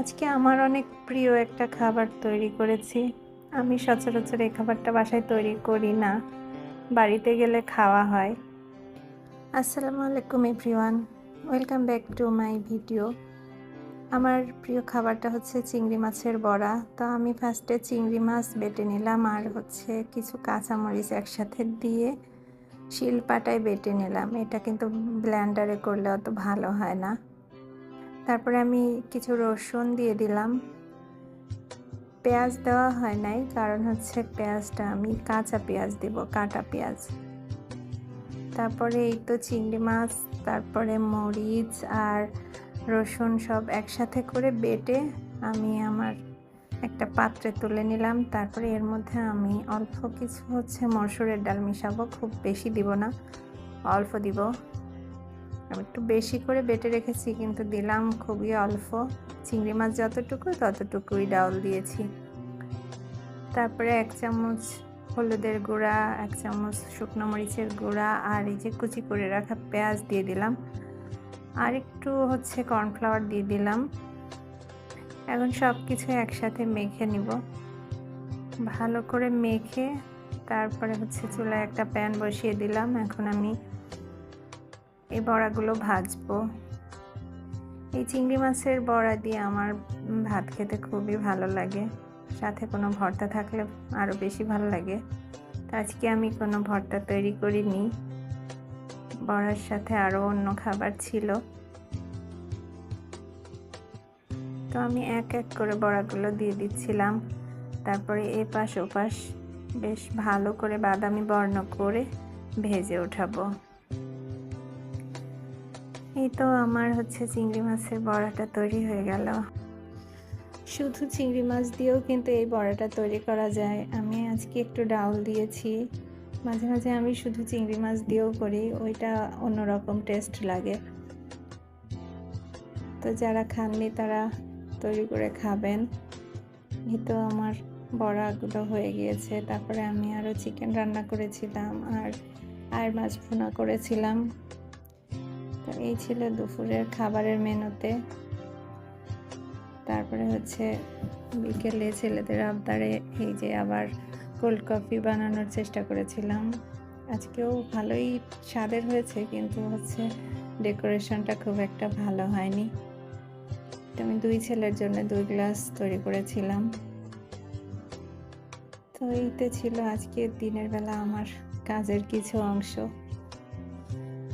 আজকে আমার অনেক প্রিয় একটা খাবার তৈরি করেছি। আমি সচরাচর এই খাবারটা বাসায় তৈরি করি না। বাড়িতে গেলে খাওয়া হয়। আসসালামু আলাইকুম, everyone. Welcome back to my video. আমার প্রিয় খাবারটা হচ্ছে চিংড়ি মাছের বড়া। তো আমি ফার্স্টে চিংড়ি মাছ বেটে নিলাম আর হচ্ছে কিছু কাঁচামরিচ একসাথে দিয়ে শিল পাটায় বেটে নিলাম। এটা কিন্তু ব্ল্যান্ডারে করলে অত ভালো হয় না। তারপরে আমি কিছু রসুন দিয়ে দিলাম। পেঁয়াজ দেওয়া হয় নাই, কারণ হচ্ছে পেঁয়াজটা আমি কাঁচা পেঁয়াজ দিব, কাটা পেঁয়াজ। তারপরে এই তো চিংড়ি মাছ, তারপরে মরিচ আর রসুন সব একসাথে করে বেটে আমি আমার একটা পাত্রে তুলে নিলাম। তারপরে এর মধ্যে আমি অল্প কিছু হচ্ছে মসুরের ডাল মিশাবো, খুব বেশি দিব না, অল্প দিব। আমি একটু বেশি করে বেটে রেখেছি, কিন্তু দিলাম খুবই অল্প। চিংড়ি মাছ যতটুকু ততটুকুই ডাউল দিয়েছি। তারপরে এক চামচ হলুদের গুঁড়া, এক চামচ শুকনো মরিচের গুঁড়া আর এই যে কুচি করে রাখা পেঁয়াজ দিয়ে দিলাম। আর একটু হচ্ছে কর্নফ্লাওয়ার দিয়ে দিলাম। এখন সব কিছু একসাথে মেখে নিব। ভালো করে মেখে তারপরে হচ্ছে চুলায় একটা প্যান বসিয়ে দিলাম। এখন আমি এই বড়াগুলো ভাজবো। এই চিংড়ি মাছের বড়া দিয়ে আমার ভাত খেতে খুবই ভালো লাগে। সাথে কোনো ভর্তা থাকলে আরও বেশি ভালো লাগে। তো আজকে আমি কোনো ভর্তা তৈরি করিনি। বড়ার সাথে আরও অন্য খাবার ছিল। তো আমি এক এক করে বড়াগুলো দিয়ে দিচ্ছিলাম। তারপরে এপাশ ওপাশ বেশ ভালো করে বাদামি বর্ণ করে ভেজে ওঠাবো এই তো আমার হচ্ছে চিংড়ি মাছের বড়াটা তৈরি হয়ে গেল। শুধু চিংড়ি মাছ দিয়েও কিন্তু এই বড়াটা তৈরি করা যায়। আমি আজকে একটু ডাউল দিয়েছি। মাঝে মাঝে আমি শুধু চিংড়ি মাছ দিয়েও করি, ওইটা অন্যরকম টেস্ট লাগে। তো যারা খাননি তারা তৈরি করে খাবেন। এই তো আমার বড়াগুলো হয়ে গিয়েছে। তারপরে আমি আরও চিকেন রান্না করেছিলাম আর আর মাছ ভুনা করেছিলাম। তো এই ছিল দুপুরের খাবারের মেনুতে। তারপরে হচ্ছে বিকেলে ছেলেদের আবদারে এই যে আবার কোল্ড কফি বানানোর চেষ্টা করেছিলাম। আজকেও ভালোই স্বাদের হয়েছে, কিন্তু হচ্ছে ডেকোরেশনটা খুব একটা ভালো হয়নি। তো আমি দুই ছেলের জন্য দুই গ্লাস তৈরি করেছিলাম। তো এইতে ছিল আজকে দিনের বেলা আমার কাজের কিছু অংশ।